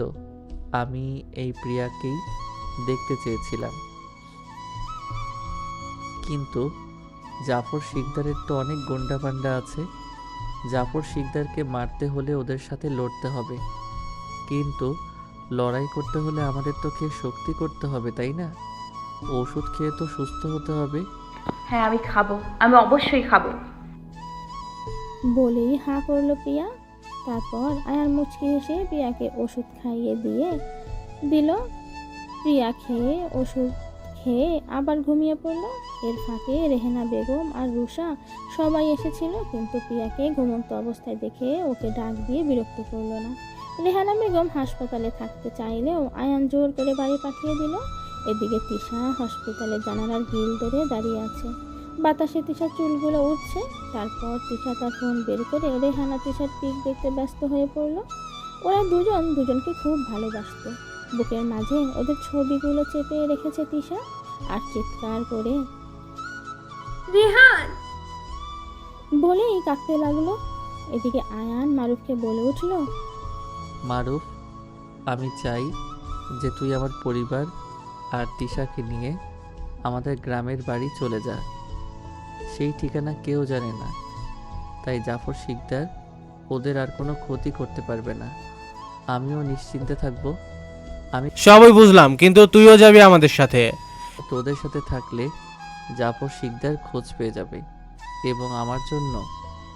তো আমি এই প্রিয়াকেই দেখতে চেয়েছিলাম। কিন্তু জাফর শিকদারের তো অনেক গন্ডা পান্ডা আছে। জাফর শিকদারকে মারতে হলে ওদের সাথে লড়তে হবে। কিন্তু লড়াই করতে হলে আমাদের তো খেয়ে শক্তি করতে হবে তাই না? ওষুধ খেয়ে তো সুস্থ হতে হবে। হ্যাঁ আমি খাব। আমি অবশ্যই খাব। বলেই হাঁ করল প্রিয়া। তারপর আয়ার মুচকি হেসে প্রিয়াকে ওষুধ খাইয়ে দিয়ে দিল। প্রিয়া খেয়ে ওষুধ খেয়ে আবার ঘুমিয়ে পড়ল। এর ফাঁকে রেহেনা বেগম আর রুষা সবাই এসেছিল, কিন্তু প্রিয়াকে ঘুমন্ত অবস্থায় দেখে ওকে ডাক দিয়ে বিরক্ত করল না। রেহানা বেগম হাসপাতালে থাকতে চাইলেও আয়ান জোর করে বাড়ি পাঠিয়ে দিল। এদিকে তিশা হসপিটালের জানালার গিল ধরে দাঁড়িয়ে আছে। বাতাসে তিশার চুলগুলো উঠছে তারপর তিশা তার ফোন বের করে রেহানা তিশার পিক দেখতে ব্যস্ত হয়ে পড়ল। ওরা দুজন দুজনকে খুব ভালোবাসত। বুকের মাঝে ওদের ছবিগুলো চেপে রেখেছে তিশা আর চিৎকার করে রেহান! বলেই কাঁদতে লাগল। এদিকে আয়ান মারুফকে বলে উঠল মারুফ আমি চাই যে তুই আমার পরিবার আর তিশাকে নিয়ে আমাদের গ্রামের বাড়ি চলে যা। সেই ঠিকানা কেউ জানে না। তাই জাফর শিকদার ওদের আর কোনো ক্ষতি করতে পারবে না। আমিও নিশ্চিন্তে থাকব। আমি সবই বুঝলাম কিন্তু তুইও যাবি আমাদের সাথে। তোদের সাথে থাকলে জাফর শিকদার খোঁজ পেয়ে যাবে এবং আমার জন্য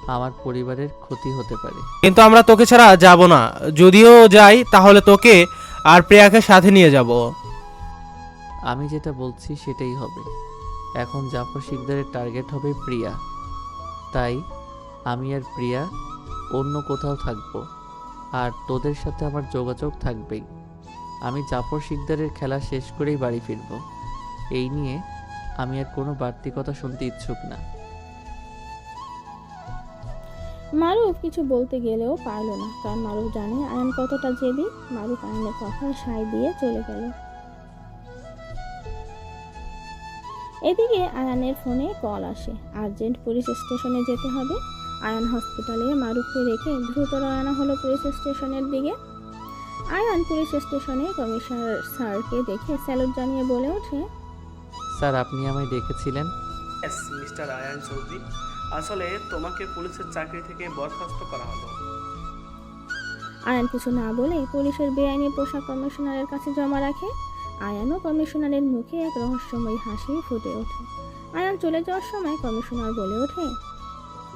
আমার পরিবারের ক্ষতি হতে পারে। কিন্তু আমরা তোকে ছাড়া যাব না। যদিও যাই তাহলে তোকে আর প্রিয়াকে সাথে নিয়ে যাব। আমি যেটা বলছি সেটাই হবে। এখন জাফর শিকদারের টার্গেট হবে প্রিয়া। তাই আমি আর প্রিয়া অন্য কোথাও থাকব, আর তোদের সাথে আমার যোগাযোগ থাকবেই। আমি জাফর শিকদারের খেলা শেষ করেই বাড়ি ফিরব। এই নিয়ে আমি আর কোনো বাড়তি কথা শুনতে ইচ্ছুক না। মারুফ কিছু বলতে গেলেও পারল না, কারণ মারুফ জানে আয়ান কতটা জেবি মারুফ আয়নের কথায় সাই দিয়ে চলে গেল। এদিকে আয়ানের ফোনে কল আসে। আর্জেন্ট পুলিশ স্টেশনে যেতে হবে। আয়ান হসপিটালে মারুফকে রেখে দ্রুত রওনা হলো পুলিশ স্টেশনের দিকে। আয়ান পুলিশ স্টেশনে কমিশনার স্যারকে দেখে স্যালুট জানিয়ে বলে ওঠে স্যার আপনি আমায় ডেকেছিলেন। Yes mister Ayaan Chowdhury. আসলে তোমাকে পুলিশের চাকরি থেকে বরখাস্ত করা হলো। আয়ান কিছু না বলে পুলিশের বেআইনি পোশাক কমিশনারের কাছে জমা রাখে। আয়ানও কমিশনারের মুখে এক রহস্যময় হাসি ফুটে ওঠে। আয়ান চলে যাওয়ার সময় কমিশনার বলে ওঠে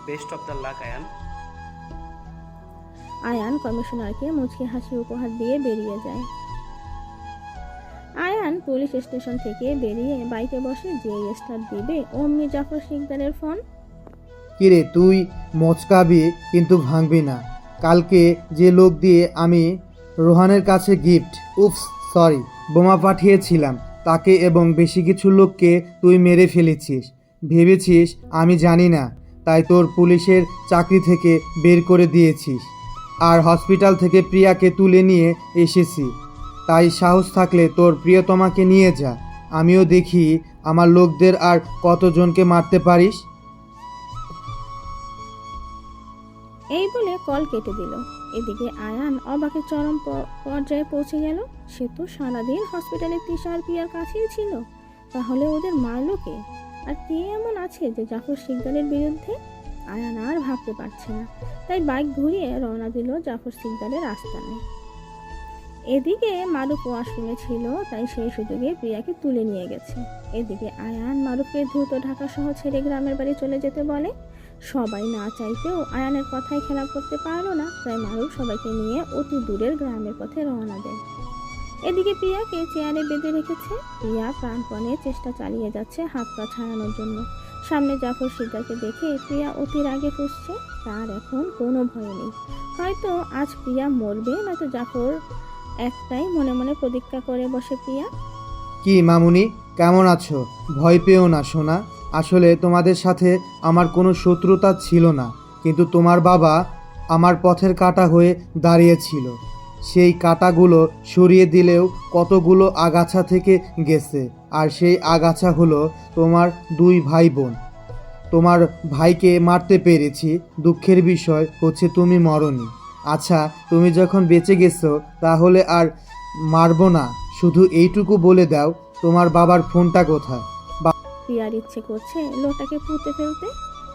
best of the luck Ayaan. Ayaan কমিশনারকে মুচকি হাসি উপহার দিয়ে বেরিয়ে যায়। আয়ান পুলিশ স্টেশন থেকে বেরিয়ে বাইকে বসে যে স্টার্ট দিবে অমনি জাফর শিকদারের ফোন কিরে তুই মচকাবি কিন্তু ভাঙবি না। কালকে যে লোক দিয়ে আমি রোহানের কাছে গিফট উফস সরি বোমা পাঠিয়েছিলাম। তাকে এবং বেশি কিছু লোককে তুই মেরে ফেলেছিস। ভেবেছিস, আমি জানি না। তাই তোর পুলিশের চাকরি থেকে বের করে দিয়েছিস। আর হসপিটাল থেকে প্রিয়াকে তুলে নিয়ে এসেছি। তাই সাহস থাকলে তোর প্রিয়তমাকে নিয়ে যা। আমিও দেখি আমার লোকদের আর কতজনকে মারতে পারিস। এই বলে কল কেটে দিল। এদিকে আয়ান অবাকে চরম পর্যায়ে পৌঁছে গেল। সে তো সারাদিন হসপিটালে তিশা আর পিয়ার কাছেই ছিল। তাহলে ওদের মারলো কে? আর কে এমন আছে যে জাফর সিকদারের বিরুদ্ধে? আয়ান আর ভাবতে পারছে না। তাই বাইক ঘুরিয়ে রওনা দিল জাফর সিকদারের আস্তানায়। এদিকে মারুফ ওয়াশরুমে ছিল, তাই সেই সুযোগে প্রিয়াকে তুলে নিয়ে গেছে। এদিকে আয়ান মারুফকে দ্রুত ঢাকা সহ ছেড়ে গ্রামের বাড়ি চলে যেতে বলে। সবাই না চাইতেও আয়ানের কথায় খেলা করতে পারল না, তাই মারুফ সবাইকে নিয়ে অতি দূরের গ্রামের পথে রওনা দেয়। এদিকে প্রিয়াকে চেয়ারে বেঁধে রেখেছে। প্রিয়া প্রাণপণে চেষ্টা চালিয়ে যাচ্ছে হাত পা ছাড়ানোর জন্য। সামনে জাফর সিদ্দারকে দেখে প্রিয়া অতি রাগে ফুসছে, তার এখন কোনো ভয় নেই। হয়তো আজ প্রিয়া মরবে, নয়তো জাফর একটাই মনে মনে প্রতিজ্ঞা করে বসে প্রিয়া। কি মামুনি, কেমন আছো? ভয় পেও না, সোনা। আসলে তোমাদের সাথে আমার কোনো শত্রুতা ছিল না, কিন্তু তোমার বাবা আমার পথের কাটা হয়ে দাঁড়িয়েছিল। সেই কাটাগুলো সরিয়ে দিলেও কতগুলো আগাছা থেকে গেছে, আর সেই আগাছা হলো তোমার দুই ভাই বোন তোমার ভাইকে মারতে পেরেছি, দুঃখের বিষয় হচ্ছে তুমি মরনি। আচ্ছা তুমি যখন বেঁচে গেছো, তাহলে আর মারবো না, শুধু এইটুকু বলে দাও, তোমার বাবার ফোনটা কোথায়? প্রিয়ার ইচ্ছে করছে লোকটাকে পুঁতে ফেলতে।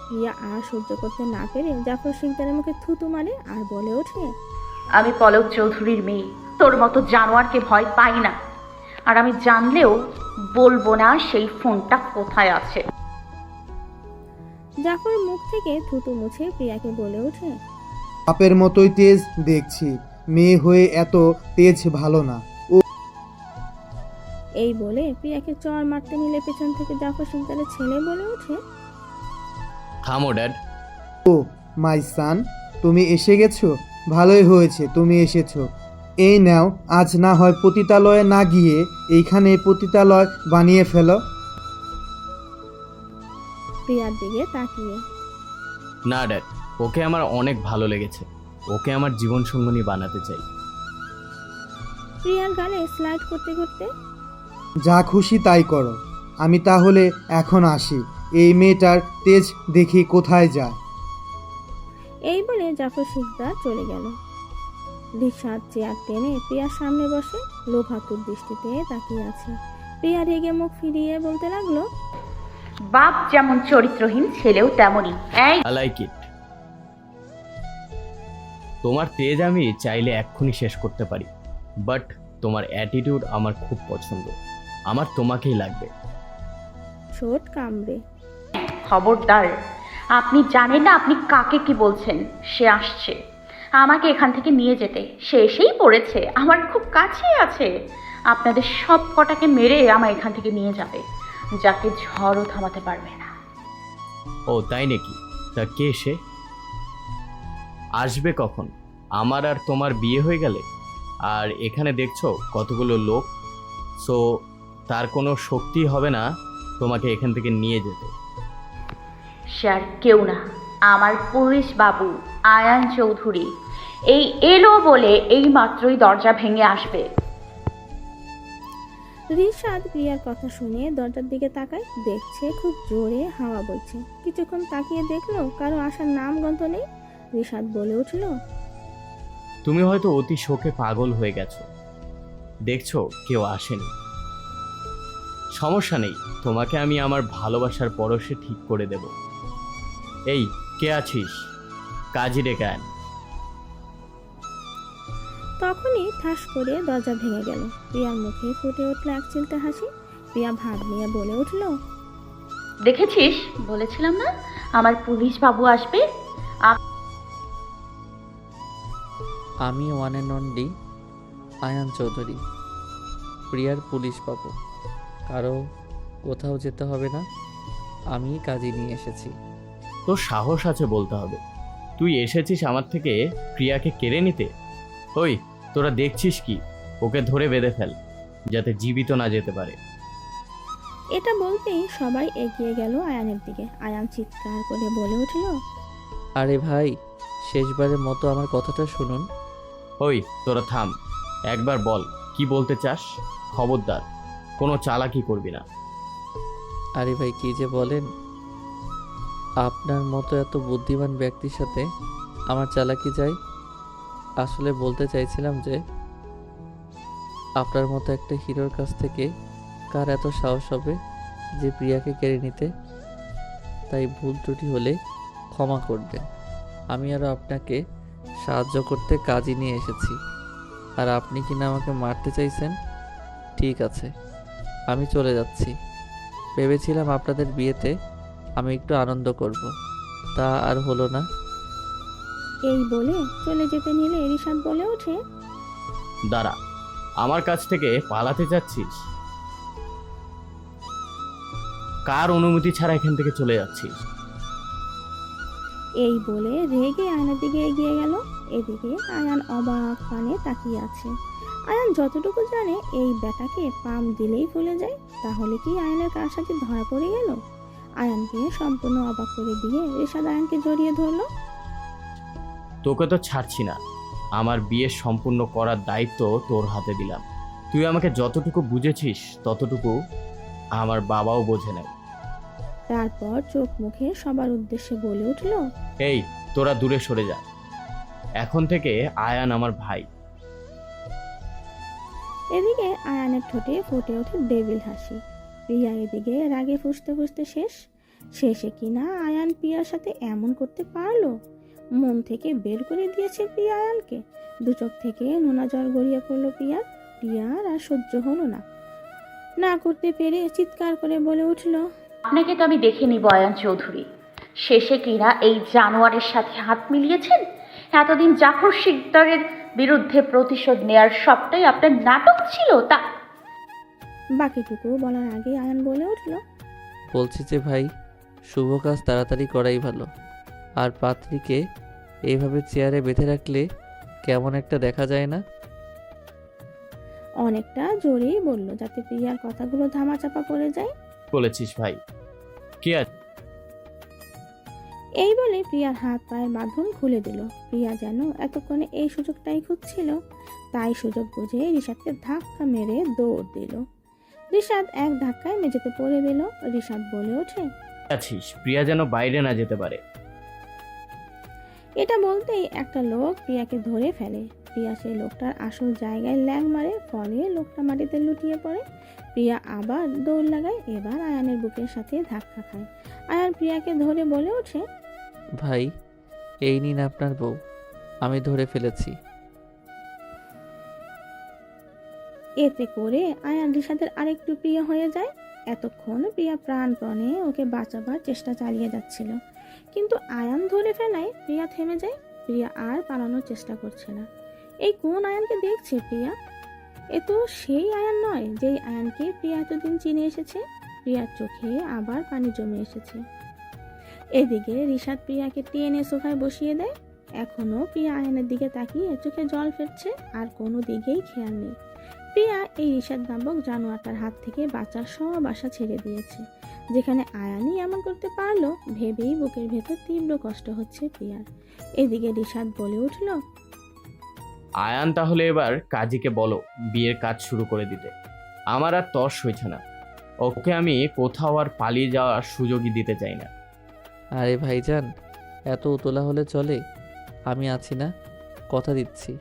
প্রিয়া আর সহ্য করতে না পেরে জাফর শিকদারের মুখে থুতু মারে আর বলে ওঠে আমি পলক চৌধুরীর মেয়ে। তোর মতো জানোয়ারকে ভয় পাই না। আর আমি জানলেও বলব না সেই ফোনটা কোথায় আছে? জাফর মুখ থেকে থুতু মুছে প্রিয়াকে বলে ওঠে বাপের মতোই তেজ দেখছি। মেয়ে হয়ে এত তেজ ভালো না। এই বলে প্রিয়াকে চর মারতে নিলে পেছন থেকে জাফর শিকদারের ছেলে বলে ওঠে। থামো ড্যাড। ও মাই সান তুমি এসে গেছো? ভালোই হয়েছে তুমি এসেছ। এই নাও আজ না হয় পতিতালয়ে না গিয়ে এইখানে পতিতালয় বানিয়ে ফেলো। প্রিয়ার দিকে তাকিয়ে। না ড্যাড ওকে আমার অনেক ভালো লেগেছে। ওকে আমার জীবন সঙ্গনী বানাতে চাই। প্রিয়ার গালে স্লাইড করতে করতে যা খুশি তাই করো। আমি তাহলে এখন আসি। এই মেয়েটার তেজ দেখি কোথায় যায়। এই বলে জাফর শিকদার চলে গেল। রিশাদ চেয়ার টেনে প্রিয়ার সামনে বসে লোভাতুর দৃষ্টিতে তাকিয়ে আছে। প্রিয়া রেগে মুখ ফিরিয়ে বলতে লাগল বাপ যেমন চরিত্রহীন ছেলেও তেমনই। এই আই লাইক ইট তোমার তেজ আমি চাইলে এক্ষুনি শেষ করতে পারি বাট তোমার অ্যাটিটিউড আমার খুব পছন্দ। আমার তোমাকেই লাগবে। ছোট কামড়ে। খবরদার আপনি জানেন না আপনি কাকে কি বলছেন? সে আসছে। আমাকে এখান থেকে নিয়ে যেতে। সে এসেই পড়েছে আমার খুব কাছেই আছে। আপনাদের সব কটাকে মেরে আমার এখান থেকে নিয়ে যাবে যাকে ঝড়ও থামাতে পারবে না। ও তাই নাকি? তা কে সে? আসবে কখন? আমার আর তোমার বিয়ে হয়ে গেলে? আর এখানে দেখছ কতগুলো লোক? সো তার কোনো শক্তি হবে না তোমাকে এখান থেকে নিয়ে যেতে। সে আর কেউ না। আমার পুলিশ বাবু আয়ান চৌধুরী। এই এলো বলে এই মাত্রই দরজা ভেঙে আসবে। রিশাদ প্রিয়ার কথা শুনে দরজার দিকে তাকায় দেখছে খুব জোরে হাওয়া বইছে। কিছুক্ষণ তাকিয়ে দেখল কারও আসার নাম গন্ধ নেই। রিশাদ বলে উঠল তুমি হয়তো অতি শোকে পাগল হয়ে গেছো। দেখছ কেউ আসেনি। সমস্যা নেই তোমাকে আমি আমার ভালোবাসার পরশে ঠিক করে দেব। এই কে আছিস? কাজী ডেকে আন তখনই ঠাস করে দরজা ভেঙে গেল। প্রিয়ার মুখে ফুটে উঠল এক চিলতে হাসি। প্রিয়া ভাব নিয়ে বলে উঠল দেখেছিস? বলেছিলাম না? আমার পুলিশ বাবু আসবে? আমি one and only Ayan Chowdhury প্রিয়ার পুলিশ পাবো কারও কোথাও যেতে হবে না। আমি কাজই নিয়ে এসেছি। তোর সাহস আছে বলতে হবে। তুই এসেছিস আমার থেকে প্রিয়াকে কেড়ে নিতে? ওই তোরা দেখছিস কি? ওকে ধরে বেঁধে ফেল যাতে জীবিত না যেতে পারে। এটা বলতেই সবাই এগিয়ে গেল আয়ানের দিকে। আয়ান চিৎকার করে বলে উঠল আরে ভাই শেষবারের মতো আমার কথাটা শুনুন। ওই তোরা থাম। একবার বল কি বলতে চাস? খবরদার। কোনো চালাকি করবি না। আরে ভাই, কি যে বলেন? আপনার মতো এত বুদ্ধিমান ব্যক্তির সাথে আমার চালাকি যায়? আসলে বলতে চাইছিলাম যে, আপনার মতো একটা হিরোর কাছ থেকে কার এত সাহস হবে যে প্রিয়াকে কেড়ে নিতে? তাই ভুল ত্রুটি হলে ক্ষমা করবেন। আমি আরও আপনাকে সাহায্য করতে কাজই নিয়ে এসেছি। আর আপনি কি না আমাকে মারতে চাইছেন? ঠিক আছে। আমি চলে যাচ্ছি। ভেবেছিলাম আপনাদের বিয়েতে আমি একটু আনন্দ করব। তা আর হলো না। এই বলে চলে যেতে নিলে রিশাদ বলে ওঠে। দাঁড়া আমার কাছ থেকে পালাতে যাচ্ছিস? কার অনুমতি ছাড়া এখান থেকে চলে যাচ্ছিস? এই বলে রেগে আয়নার দিকে এগিয়ে গেল। এদিকে আয়ান অবাক পানে তাকিয়ে আছে। আয়ান যতটুকু জানে এই ব্যাটাকে পাম দিলেই ভুলে যায় তাহলে কি আয়নের কার সাথে ধরা পড়ে গেল? আয়ানকে সম্পূর্ণ অবাক করে দিয়ে রেশাদ আয়ানকে জড়িয়ে ধরলো। তোকে তো ছাড়ছি না। আমার বিয়ে সম্পূর্ণ করার দায়িত্ব তোর হাতে দিলাম। তুই আমাকে যতটুকু বুঝেছিস ততটুকু আমার বাবাও বোঝে নাই। তারপর চোখ মুখে সবার উদ্দেশ্যে বলে উঠল এই তোরা দূরে সরে যা। এখন থেকে আয়ান আমার ভাই। এদিকে আয়ানের ঠোঁটে ফুটে ওঠে ডেভিল হাসি। প্রিয়া এদিকে রাগে ফুসতে ফুসতে শেষ। শেষে কিনা আয়ান প্রিয়ার সাথে এমন করতে পারল? মন থেকে বের করে দিয়েছে প্রিয়া আয়ানকে। দু চোখ থেকে নোনা জল গড়িয়ে পড়ল প্রিয়ার প্রিয়ার আর সহ্য হলো না। না করতে পেরে চিৎকার করে বলে উঠল, আপনাকে তো আমি দেখিনি বয়ান চৌধুরী। শেষে কিনা এই জানোয়ারের সাথে হাত মিলিয়েছেন? এতদিন জাফর শিকদারের বিরুদ্ধে প্রতিশোধ নেয়ার সবটাই আপনার নাটক ছিল তা বাকিটুকু বলার আগে আয়ান বলে উঠল। বলছি যে ভাই শুভ কাজ তাড়াতাড়ি করাই ভালো। আর পাত্রীকে এইভাবে চেয়ারে বেঁধে রাখলে কেমন একটা দেখা যায় না? অনেকটা জোরেই বলল যাতে প্রিয়ার কথাগুলো ধামাচাপা পড়ে যায়। বলেছিস ভাই। কি আছে এই বলে প্রিয়ার হাত পায়ের বাঁধন খুলে দিল। প্রিয়া যেন এতক্ষণে এই সুযোগটাই খুঁজছিল তাই সুযোগ বুঝে রিশাদকে ধাক্কা মেরে দৌড় দিল। রিশাদ এক ধাক্কায় মেঝেতে পড়ে দিল। রিশাদ বলে ওঠে আছিস প্রিয়া যেন বাইরে না যেতে পারে। এটা বলতেই একটা লোক প্রিয়াকে ধরে ফেলে। প্রিয়া সেই লোকটার আসল জায়গায় ল্যাং মারে ফলে লোকটা মাটিতে লুটিয়ে পড়ে। প্রিয়া আবার দৌড় লাগায় এবার আয়ানের বুকের সাথে ধাক্কা খায়। আয়ান প্রিয়াকে ধরে বলে ওঠে ভাই, এই নিন আপনার বউ। আমি ধরে ফেলেছি। এতে করে আয়ান রিশাদের আরেকটু প্রিয় হয়ে যায়। এতক্ষণ প্রিয়া প্রাণপণে ওকে বাঁচাবার চেষ্টা চালিয়ে যাচ্ছিল। কিন্তু আয়ান ধরে ফেলায় প্রিয়া থেমে যায়। প্রিয়া আর পালানোর চেষ্টা করছে না। এই কোন আয়ানকে দেখছে প্রিয়া? এ তো সেই আয়ান নয়, যেই আয়ানকে প্রিয়া এতদিন চিনে এসেছে। প্রিয়ার চোখে আবার পানি জমে এসেছে। এদিকে রিশাদ প্রিয়াকে টেনে সোফায় বসিয়ে দেয়। এখনও প্রিয়া আয়ানের দিকে তাকিয়ে চোখে জল ফেলছে, আর কোনো দিকেই খেয়াল নেই। প্রিয়া এই ঋষাদ নামক জানোয়ারটার হাত থেকে বাঁচার সব আশা ছেড়ে দিয়েছে। যেখানে আয়ানি এমন করতে পারল, ভেবেই বুকের ভেতর তীব্র কষ্ট হচ্ছে প্রিয়ার। এদিকে ঋষাদ বলে উঠল, আয়ান, তাহলে এবার কাজীকে বলো বিয়ের কাজ শুরু করে দিতে। আমার আর তর্স হয়েছে না। ওকে আমি কোথাও আর পালিয়ে যাওয়ার সুযোগই দিতে চাই না। আরে ভাইজান এত উতলা হলে চলে? আমি আছি না। কথা দিচ্ছি।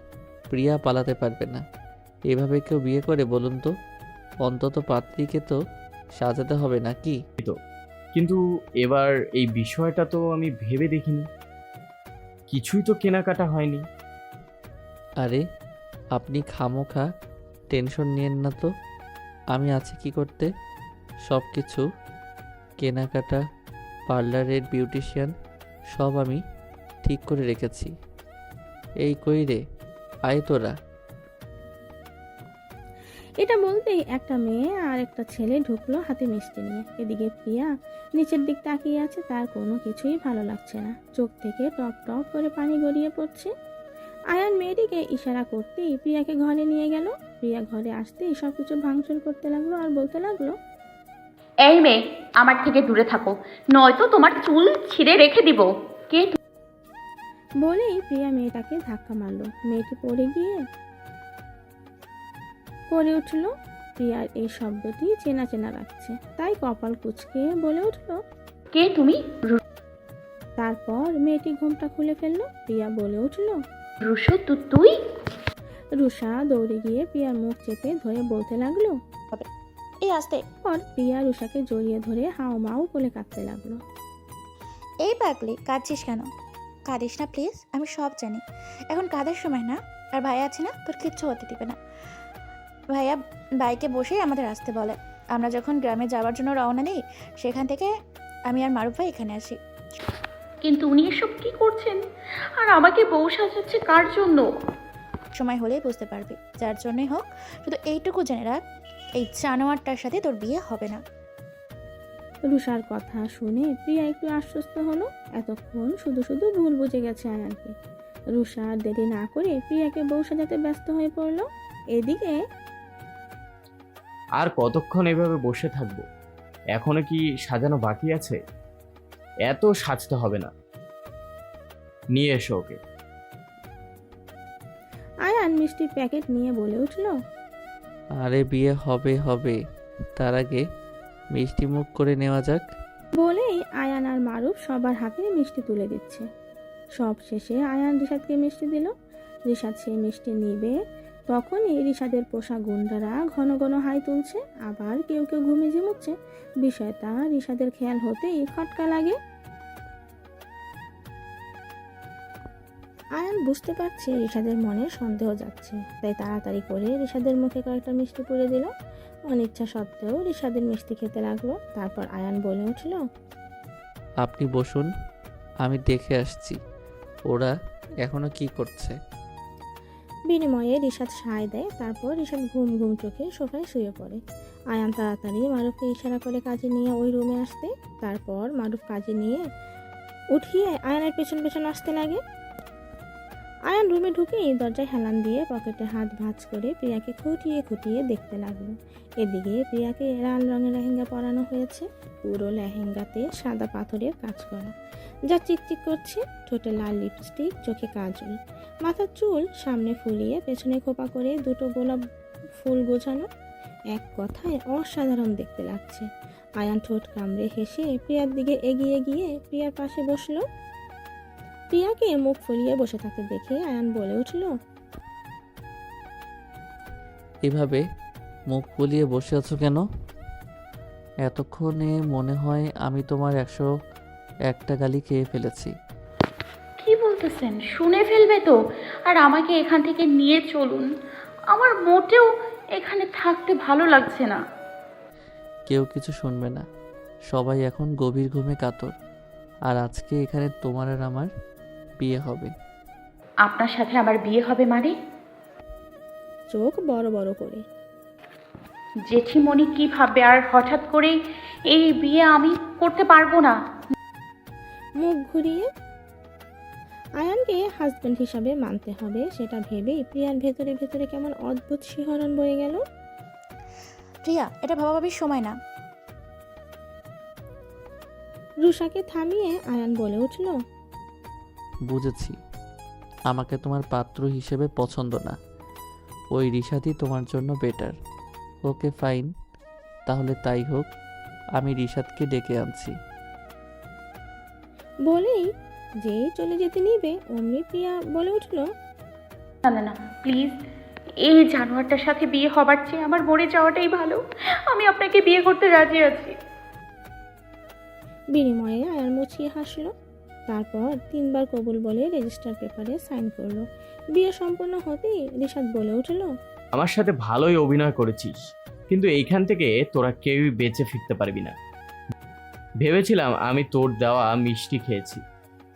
প্রিয়া পালাতে পারবে না। এভাবে কেউ বিয়ে করে বলুন তো? অন্তত পাত্রীকে তো সাজাতে হবে নাকি কিন্তু এবার এই বিষয়টা তো আমি ভেবে দেখিনি। কিছুই তো কেনাকাটা হয়নি। আরে আপনি খামোখা টেনশন নিয়েন না তো। আমি আছি কি করতে? সব কিছু কেনাকাটা পার্লারের বিউটিশিয়ান সব আমি ঠিক করে রেখেছি। এই কই রে? আয় তোরা। এটা বলতেই একটা মেয়ে আর একটা ছেলে ঢুকলো হাতে মিষ্টি নিয়ে। এদিকে প্রিয়া নিচের দিক তাকিয়ে আছে তার কোনো কিছুই ভালো লাগছে না। চোখ থেকে টপ টপ করে পানি গড়িয়ে পড়ছে। আয়ান মেয়েটিকে ইশারা করতেই প্রিয়াকে ঘরে নিয়ে গেল। প্রিয়া ঘরে আসতেই সব কিছু ভাঙচুর করতে লাগল আর বলতে লাগল এই মেয়ে আমার থেকে দূরে থাকো। নয়তো তোমার চুল ছিঁড়ে রেখে দিব। কে বলেই প্রিয়া মেয়েটাকে ধাক্কা মারলো। মেয়েটি পড়ে গিয়ে করে উঠল প্রিয়ার এই শব্দটি চেনা চেনা লাগছে। তাই কপাল কুচকে বলে উঠল কে তুমি? তারপর মেয়েটি ঘুমটা খুলে ফেলল। প্রিয়া বলে উঠল রুশো তুই? রুষা দৌড়ে গিয়ে প্রিয়ার মুখ চেপে ধরে বলতে লাগল এই আসতে। পর প্রিয়া রুষাকে জড়িয়ে ধরে হাও মাও বলে কাঁদতে লাগল। এই পাগলি কাঁদছিস কেন? কাঁদিস না প্লিজ আমি সব জানি। এখন কাঁদার সময় না? আর ভাইয়া আছে না? তোর কিচ্ছু হতে দিবে না। ভাইয়া বাইকে বসেই আমাদের আসতে বলে। আমরা যখন গ্রামে যাওয়ার জন্য রওনা দিই সেখান থেকে আমি আর মারুফ ভাই এখানে আসি। কিন্তু উনি এসব কি করছেন? আর আমাকে বউ সাজাচ্ছে কার জন্য? সময় হলেই বুঝতে পারবি। যার জন্যই হোক শুধু এইটুকু জেনে রাখ এই জানোয়ারটার সাথে তোর বিয়ে হবে না। রুষার কথা শুনে প্রিয়া একটু আশ্বস্ত হলো। এতক্ষণ শুধু শুধু ভুল বুঝে গেছে আয়ানকে। রুষা আর দেরি না করে প্রিয়াকে বউ সাজাতে ব্যস্ত হয়ে পড়ল। এদিকে আর কতক্ষণ এভাবে বসে থাকব? এখনও কি সাজানো বাকি আছে? এত সাজতে হবে না। নিয়ে এসো ওকে। আয়ান মিষ্টির প্যাকেট নিয়ে বলে উঠল আরে বিয়ে হবে হবে। তার আগে মিষ্টি মুখ করে নেওয়া যাক। বলেই আয়ান আর মারুফ সবার হাতে মিষ্টি তুলে দিচ্ছে। সব শেষে আয়ান রিশাদকে মিষ্টি দিল। রিশাদ সেই মিষ্টি নিবে। তখনই রিশাদের পোষা গুন্ডারা ঘন ঘন হাই তুলছে। আবার কেউ কেউ ঘুমে ঝিমুচ্ছে। বিষয়টা রিশাদের খেয়াল হতেই খটকা লাগে। আয়ান বুঝতে পারছে রিশাদের মনে সন্দেহ যাচ্ছে তাই তাড়াতাড়ি করে রিশাদের মুখে কয়েকটা মিষ্টি পুড়ে দিল। অনিচ্ছা সত্ত্বেও রিশাদের মিষ্টি খেতে লাগল। তারপর আয়ান বলে উঠল আপনি বসুন আমি দেখে আসছি ওরা এখনও কি করছে? বিনিময়ে রিশাদ সায় দেয় তারপর রিশাদ ঘুম ঘুম চোখে সোফায় শুয়ে পড়ে। আয়ান তাড়াতাড়ি মারুফকে ইশারা করে কাজে নিয়ে ওই রুমে আসতে তারপর মারুফ কাজে নিয়ে উঠিয়ে আয়ানের পেছন পেছন আসতে লাগে। আয়ান রুমে ঢুকেই দরজায় হেলান দিয়ে পকেটে হাত ভাঁজ করে প্রিয়াকে খুঁটিয়ে খুঁটিয়ে দেখতে লাগল। এদিকে প্রিয়াকে লাল রঙের লেহেঙ্গা পরানো হয়েছে, পুরো লেহেঙ্গাতে সাদা পাথরের কাজ করা। যা চিকচিক করছে, ঠোঁটে লাল লিপস্টিক চোখে কাজল। মাথার চুল সামনে ফুলিয়ে পেছনে খোপা করে দুটো গোলাপ ফুল গোছানো। এক কথায় অসাধারণ দেখতে লাগছে। আয়ান ঠোঁট কামড়ে হেসে প্রিয়ার দিকে এগিয়ে গিয়ে প্রিয়ার পাশে বসল। প্রিয়াকে মুখ ফুলিয়ে বসে থাকতে দেখে আয়ান বলে উঠল এভাবে মুখ ফুলিয়ে বসে আছো কেন? এতক্ষণে মনে হয় আমি তোমার একশো একটা গালি খেয়ে ফেলেছি। কি বলতেছেন? শুনে ফেলবে তো। আর আমাকে এখান থেকে নিয়ে চলুন। আমার মোটেও এখানে থাকতে ভালো লাগছে না। কেউ কিছু শুনবে না। সবাই এখন গভীর ঘুমে কাতর। আর আজকে এখানে তোমার আর আমার বিয়ে হবে। আপনার সাথে আমার বিয়ে হবে মানে? চোখ বড় বড় করে। জেঠিমণি কি ভাববে আর হঠাৎ করেই এই বিয়ে আমি করতে পারব না? মুখ ঘুরিয়ে আয়ানকে হাজবেন্ড হিসাবে মানতে হবে সেটা ভেবেই প্রিয়ার ভেতরে ভেতরে কেমন অদ্ভুত শিহরণ বয়ে গেল। প্রিয়া এটা ভাবাভাবির সময় না। রুষাকে থামিয়ে আয়ান বলে উঠল বুঝেছি। আমাকে তোমার পাত্র হিসেবে পছন্দ না। ওই রিশাদই তোমার জন্য বেটার ওকে ফাইন তাহলে তাই হোক আমি রিশাদকে ডেকে আনছি। বলেই যেই চলে যেতে নিবে অমনি প্রিয়া বলে উঠল না না না প্লিজ এই জানোয়ারটার সাথে বিয়ে হবার চেয়ে আমার মরে যাওয়াটাই ভালো। আমি আপনাকে বিয়ে করতে রাজি আছি। বিনিময়ে আয়ান মুছিয়ে হাসলো। তারপর তিনবার কবুল বলে রেজিস্টার পেপারে সাইন করল। বিয়ে সম্পন্ন হতেই রিশাদ বলে উঠল, আমার সাথে ভালোই অভিনয় করেছিস, কিন্তু এইখান থেকে তোরা কেউই বেঁচে ফিরতে পারবি না। ভেবেছিলাম আমি তোর দেওয়া মিষ্টি খেয়েছি।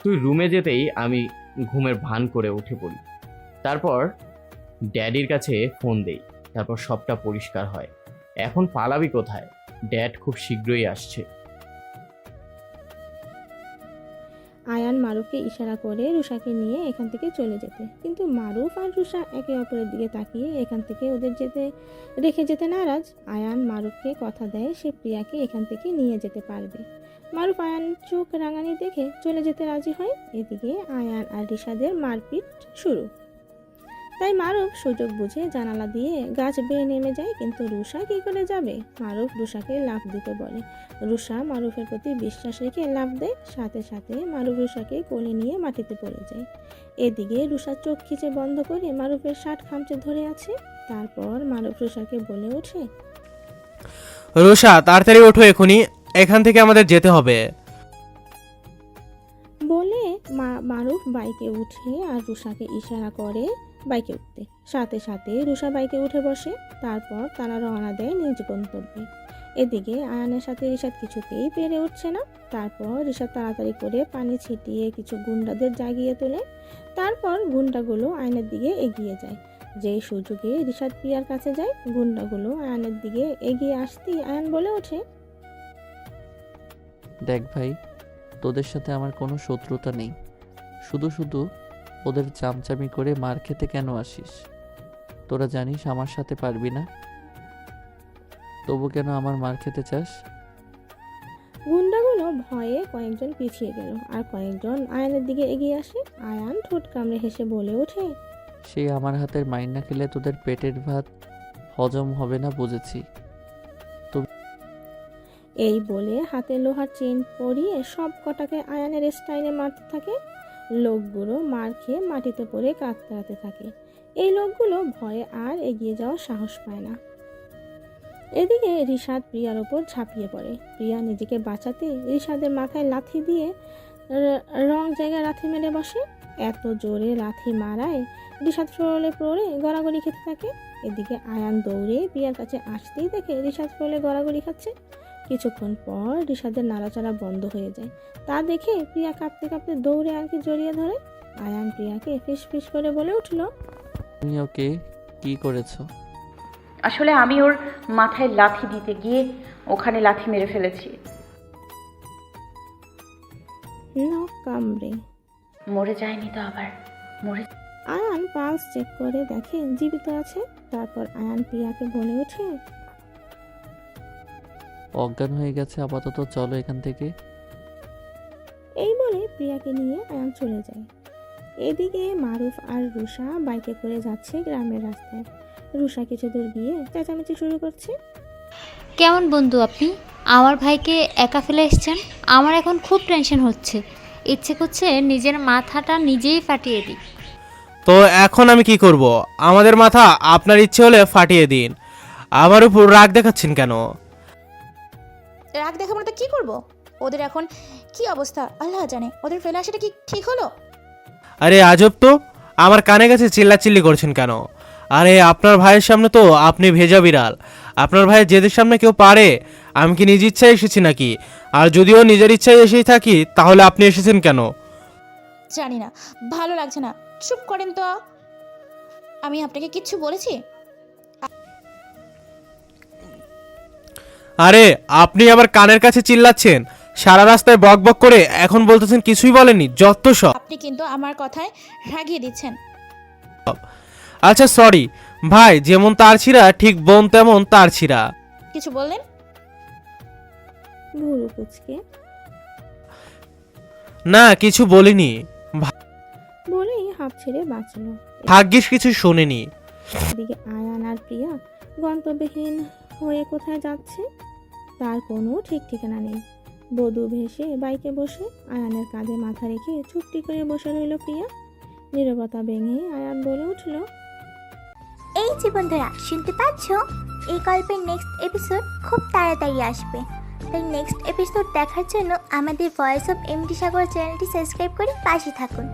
তুই রুমে যেতেই আমি ঘুমের ভান করে উঠে পড়ি। তারপর ড্যাডির কাছে ফোন দেই, তারপর সবটা পরিষ্কার হয়। এখন পালাবি কোথায়? ড্যাড খুব শীঘ্রই আসছে। আয়ান মারুফকে ইশারা করে রুষাকে নিয়ে এখান থেকে চলে যেতে। কিন্তু মারুফ আর রুষা একে অপরের দিকে তাকিয়ে এখান থেকে ওদের যেতে, রেখে যেতে নারাজ। আয়ান মারুফকে কথা দেয় সে প্রিয়াকে এখান থেকে নিয়ে যেতে পারবে। মারুফ আয়ান চোখ রাঙানি দেখে চলে যেতে রাজি হয়। এদিকে আয়ান আর রিশাদের মারপিট শুরু। তাই মারুফ সুযোগ বুঝে জানালা দিয়ে গাছ বেয়ে নেমে যায় কিন্তু রুষা কী করে যাবে? মারুফ রুষাকে লাফ দিতে বলে। রুষা মারুফের প্রতি বিশ্বাস রেখে লাফ দেয় সাথে সাথে মারুফ রুষাকে কোলে নিয়ে মাটিতে পড়ে যায়। এদিকে রুষা চোখ খিচে বন্ধ করে মারুফের শার্ট খামচে ধরে আছে। তারপর মারুফ রুষাকে বলে ওঠে রুষা তাড়াতাড়ি ওঠো এখনই এখান থেকে আমাদের যেতে হবে। বলে মা- মারুফ বাইকে উঠে আর রুষাকে ইশারা করে বাইকে উঠতে। সাথে সাথে রুষা বাইকে উঠে বসে, তারপর তারা রওনা দেয় নিজ গন্তব্যে। এদিকে আয়ানের সাথে রিশাদ কিছুতেই পেরে উঠছে না। তারপর রিশাদ তাড়াতাড়ি করে পানি ছিটিয়ে কিছু গুন্ডাদের জাগিয়ে তোলে। তারপর গুন্ডাগুলো আয়নের দিকে এগিয়ে যায়। যেই সুযোগে রিশাদ পিয়ার কাছে যায়, গুন্ডাগুলো আয়নের দিকে এগিয়ে আসতেই আয়ান বলে ওঠে, দেখ ভাই, তোদের সাথে আমার কোনো শত্রুতা নেই। শুধু শুধু ওদের চামচামি করে মার খেতে কেন আসিস? তোরা জানিস আমার সাথে পারবি না। তবু কেন আমার মার খেতে চাস? গুন্ডাগুলো ভয়ে কয়েকজন পিছিয়ে গেল আর কয়েকজন আয়ানের দিকে এগিয়ে আসে। আয়ান ঠোঁট কামড়ে হেসে বলে ওঠে সে আমার হাতের মাইন না খেলে তোদের পেটের ভাত হজম হবে না বুঝেছি। এই বলে হাতে লোহার চেন পরিয়ে সব কটাকে আয়ানের স্টাইলে মারতে থাকে। লোকগুলো মার খেয়ে মাটিতে পড়ে কাতরাতে থাকে। এই লোকগুলো ভয়ে আর এগিয়ে যাওয়ার সাহস পায় না। এদিকে রিশাদ প্রিয়ার ওপর ঝাঁপিয়ে পড়ে। প্রিয়া নিজেকে বাঁচাতে রিশাদের মাথায় লাথি দিয়ে র- রং জায়গায় লাথি মেরে বসে। এত জোরে লাথি মারায় রিশাদ ফ্লোরে পড়ে গড়াগড়ি খেতে থাকে। এদিকে আয়ান দৌড়ে প্রিয়ার কাছে আসতেই দেখে রিশাদ ফ্লোরে গড়াগড়ি খাচ্ছে। কিছুক্ষণ পর রিশাদের নাড়াচাড়া বন্ধ হয়ে যায়। তা দেখে প্রিয়া কাঁপতে কাঁপতে দৌড়ে আয়ানকে জড়িয়ে ধরে। আয়ান প্রিয়াকে ফিস ফিস করে বলে উঠল তুমি ওকে কি করেছ? আসলে আমি ওর মাথায় লাথি দিতে গিয়ে ওখানে লাথি মেরে ফেলেছি। ন কামড়ে। মরে যায়নি তো আবার মরে আয়ান পালস চেক করে দেখে জীবিত আছে। তারপর আয়ান প্রিয়াকে বলে ওঠে অজ্ঞান হয়ে গেছে আপাতত চলো এখান থেকে। এই বলে প্রিয়াকে নিয়ে আয়ান চলে যায়। এদিকে মারুফ আর রুষা বাইকে করে যাচ্ছে গ্রামের রাস্তায়। রুষা কিছু দূর গিয়ে চেঁচামেচি শুরু করছে। কেমন বন্ধু আপনি? আমার ভাইকে একা ফেলে এসছেন? আমার এখন খুব টেনশন হচ্ছে। ইচ্ছে করছে নিজের মাথাটা নিজেই ফাটিয়ে দিই। তো এখন আমি কি করব? আমাদের মাথা আপনার ইচ্ছে হলে ফাটিয়ে দিন। আমার উপর রাগ দেখাচ্ছেন কেন? রাগ দেখাবো না তো কী করব? ওদের এখন কি অবস্থা? আল্লাহ জানে। ওদের ফেলে আসাটা কি ঠিক হলো? আরে আজব তো। আমার কানে কাছে চিল্লাচিল্লি করছেন কেন? আরে আপনার ভাইয়ের সামনে তো আপনি ভেজা বিড়াল। আপনার ভাইয়ের জেদের সামনে কেউ পারে? আমি কি নিজ ইচ্ছায় এসেছি নাকি? আর যদিও নিজের ইচ্ছায় এসেই থাকি তাহলে আপনি এসেছেন কেন? জানি না। ভালো লাগছে না। চুপ করেন তো। আমি আপনাকে কিচ্ছু বলেছি? আরে আপনি আবার কানের কাছে চিল্লাচ্ছেন। সারা রাস্তায় বক বক করে এখন বলতেছেন কিছুই বলেনি যত সব। আপনি কিন্তু আমার কথায় রাগিয়ে দিচ্ছেন। আচ্ছা সরি ভাই যেমন তার ছিঁড়া ঠিক বোন তেমন তার ছিঁড়া কিছু বললেন? ভুরু কুচকে না কিছু বলিনি। বলেই হাফ ছেড়ে বাঁচলো। ভাগ্যিস কিছু শোনেনি। এদিকে আয়ান আর প্রিয়া গন্তব্যহীন হয়ে কোথায় যাচ্ছে? তার কোনো ঠিক ঠিকানা নেই। বধূ ভেসে বাইকে বসে আয়ানের কাঁধে মাথা রেখে চুপটি করে বসে রইল প্রিয়া। নীরবতা ভেঙে আয়ান বলে উঠল, এই যে বন্ধুরা, শুনতে পাচ্ছ? এই গল্পের নেক্সট এপিসোড খুব তাড়াতাড়ি আসবে। তাই নেক্সট এপিসোড দেখার জন্য আমাদের ভয়েস অফ এমডি সাগর চ্যানেলটি সাবস্ক্রাইব করে পাশে থাকুন।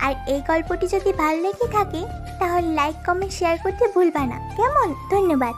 আর এই গল্পটি যদি ভালো লেগে থাকে, তাহলে লাইক কমেন্ট শেয়ার করতে ভুলবা না। কেমন? ধন্যবাদ।